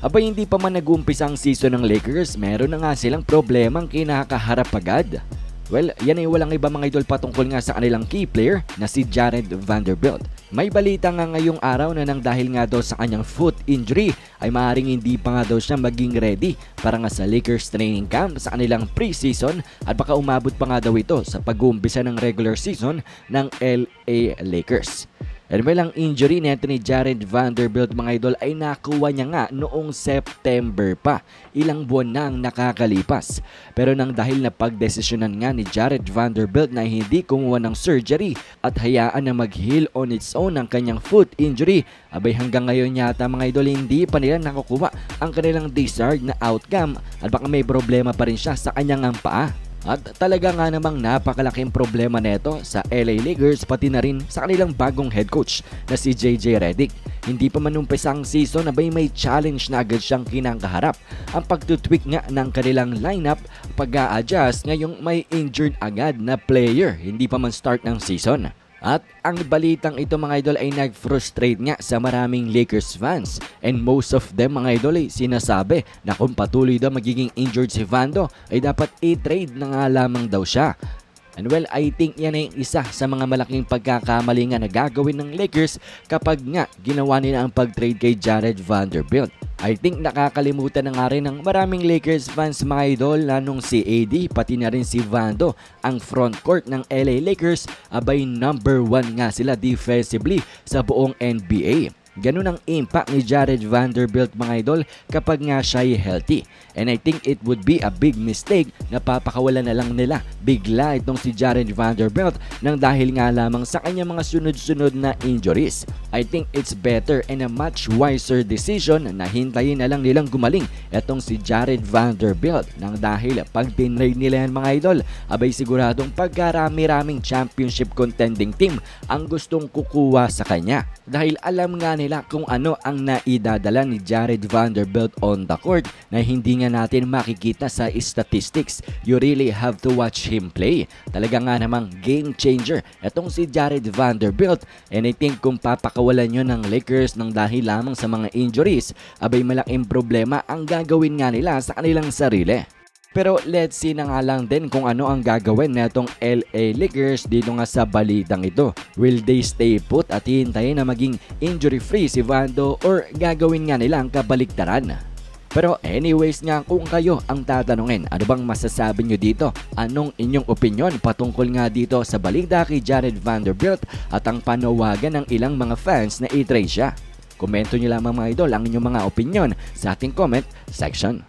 Abay hindi pa man nag-uumpisa ang season ng Lakers, meron na nga silang problemang kinakaharap agad. Well, yan ay walang iba mga idol patungkol nga sa kanilang key player na si Jared Vanderbilt. May balita nga ngayong araw na nang dahil nga daw sa kanyang foot injury ay maaaring hindi pa nga daw siya maging ready para nga sa Lakers training camp sa kanilang preseason at baka umabot pa nga daw ito sa pag-uumpisa ng regular season ng LA Lakers. And well, ang injury ni Anthony Jared Vanderbilt mga idol ay nakuha niya nga noong September pa. Ilang buwan na ang nakakalipas. Pero nang dahil na pagdesisyonan nga ni Jared Vanderbilt na hindi kumuha ng surgery at hayaan na mag-heal on its own ang kanyang foot injury, abay hanggang ngayon yata mga idol hindi pa nila nakukuha ang kanilang desired na outcome at baka may problema pa rin siya sa kanyang paa. At talaga nga namang napakalaking problema neto sa LA Lakers pati na rin sa kanilang bagong head coach na si JJ Redick. Hindi pa man umpisa ang season abay may challenge na agad siyang kinakaharap. Ang pagtutweak nga ng kanilang lineup pag adjust ngayong may injured agad na player hindi pa man start ng season. At ang balitang ito mga idol ay nag-frustrate nga sa maraming Lakers fans. And most of them mga idol ay sinasabi na kung patuloy daw magiging injured si Vando ay dapat i-trade na nga lamang daw siya. And well, I think yan ay isa sa mga malaking pagkakamali nga na gagawin ng Lakers kapag nga ginawa nila ang pag-trade kay Jared Vanderbilt. I think nakakalimutan na nga rin ng maraming Lakers fans mga idol na nung si AD pati na rin si Vando ang front court ng LA Lakers abay number 1 nga sila defensively sa buong NBA. Ganun ang impact ni Jared Vanderbilt mga idol kapag nga siya ay healthy. And I think it would be a big mistake na papakawalan na lang nila bigla itong si Jared Vanderbilt nang dahil nga lamang sa kanyang mga sunod-sunod na injuries. I think it's better and a much wiser decision na hintayin na lang nilang gumaling itong si Jared Vanderbilt nang dahil pag tinrade nila yan mga idol, abay siguradong pagkarami-raming championship contending team ang gustong kukuha sa kanya. Dahil alam nga nila kung ano ang naidadala ni Jared Vanderbilt on the court na hindi nga natin makikita sa statistics. You really have to watch him play. Talaga nga namang game changer itong si Jared Vanderbilt and I think kung papakawalan nyo ng Lakers ng dahil lamang sa mga injuries, abay malaking problema ang gagawin nga nila sa kanilang sarili. Pero let's see na nga lang din kung ano ang gagawin netong LA Lakers dito nga sa balitang ito. Will they stay put at hintayin na maging injury-free si Vando or gagawin nga nila ang kabaliktaran? Pero anyways nga kung kayo ang tatanungin, ano bang masasabi nyo dito? Anong inyong opinion patungkol nga dito sa balita kay Jared Vanderbilt at ang panawagan ng ilang mga fans na i-trade siya? Komento nyo lamang mga idol ang inyong mga opinion sa ating comment section.